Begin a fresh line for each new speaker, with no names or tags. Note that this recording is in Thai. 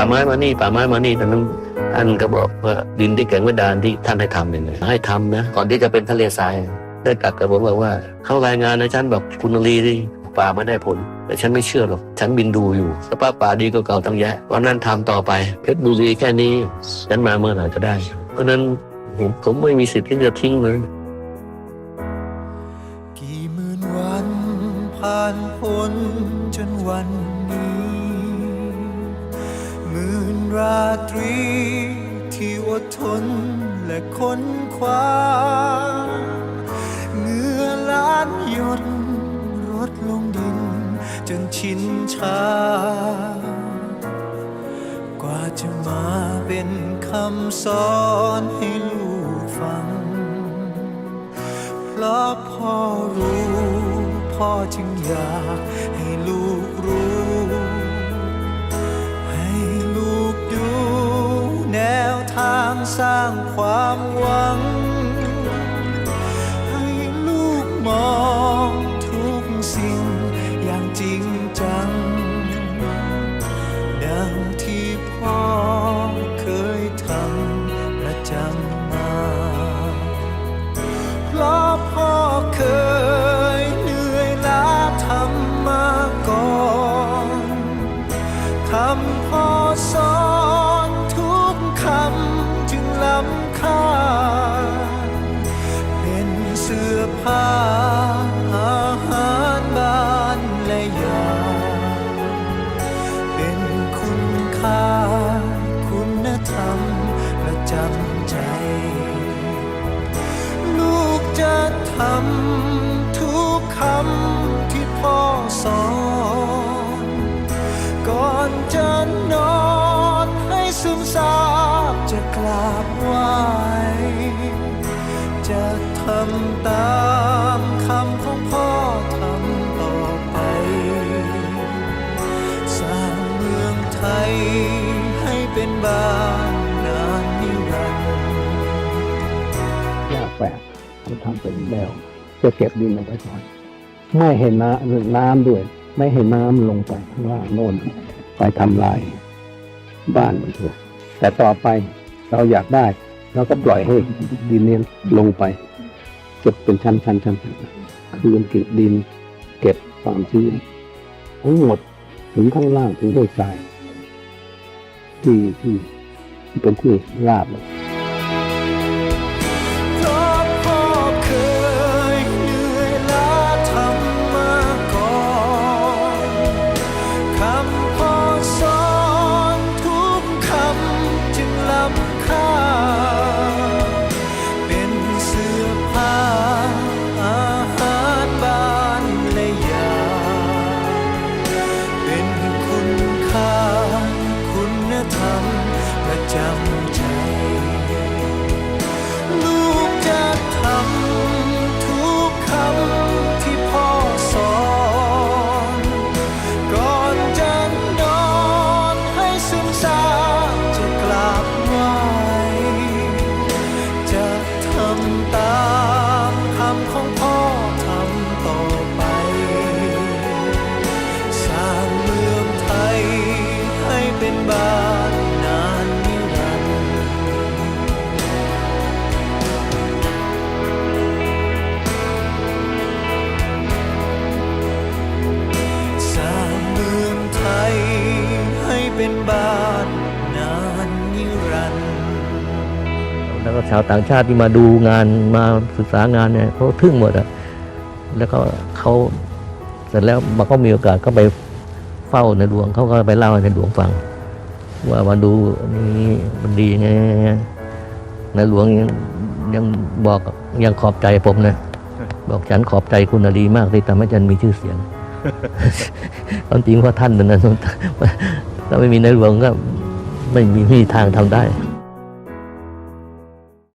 ป่าไม้มานี่ป่าไม้มานี่ตอนนั้นท่านก็บอกว่าดินที่แข็งกระดานที่ท่านให้ทำเนี่ยให้ทำนะก่อนที่จะเป็นทะเลทรายได้กลับกับผมบอกว่าเขารายงานนะฉันบอกคุณนรีที่ป่าไม่ได้ผล แต่ฉันไม่เชื่อหรอก ฉันบินดูอยู่สภาพป่าดีกว่าเก่าตั้งแยะวันนั้นทำต่อไปเพชรบุรีแค่นี้ฉันมาเมื่อไหร่ก็ได้ เพราะฉะนั้นผมผมไม่มีสิทธิ์ที่จะทิ้งเลย
กี่หมื่นวันผ่านพ้นจนวัน ราตรีที่อดทนและค้นคว้าเหงื่อล้านหยดรดลงดิน จนชินชา กว่าจะมาเป็นคำสอนให้ลูกฟัง เพราะพ่อรู้ พ่อจึงอยากให้ลูกรู้างสร้างความหวัง ให้ลูกมองทุกสิ่งอย่างจริงจัง ดังที่พ่อเคยทำและจำมา เพราะพ่อเคยเหนื่อยล้าทำมาก่อน คำพ่อสอน สื้อผ้าอาหารบ้านและยา เป็นคุณค่าคุณธรรมประจำใจ ลูกจะทำ ให้เป็นบ้านนานนิรันดร์
ยากแปลกเขาทำเป็นแล้วจะเก็บดินเอาไว้ก่อน ไม่เห็นน้ำน้ำด้วย ไม่เห็นน้ำลงไปข้างล่างโน่นไปทำลาย บ้านมันเถอะแต่ต่อไปเราอยากได้เราก็ปล่อยให้ดินเนี้ลงไป เก็บเป็นชั้นชั้นชั้นคืนเก็บดิน เก็บความชื้นทั้งหมดถึงข้างล่างถึงด้วยทราย ที่ที่ที่เป็นที่ราบเลย
แล้ว
ก็ชาวต่างชาติที่มาดูงานมาศึกษางานเนี่ยเขาทึ่งหมดอะแล้วก็เขาเสร็จแล้วมาก็มีโอกาสก็ไปเฝ้าในหลวงเขาก็ไปเล่าให้ในหลวงฟัง ว่ามาดูนี่มันดีไงในหลวงยังยังบอกยังขอบใจผมนะบอกฉันขอบใจคุณอาลีมากที่ทำให้ฉันมีชื่อเสียงความจริงว่าท่านนั้นนะถ้าไม่มีในหลวงก็ไม่มีทางทำได้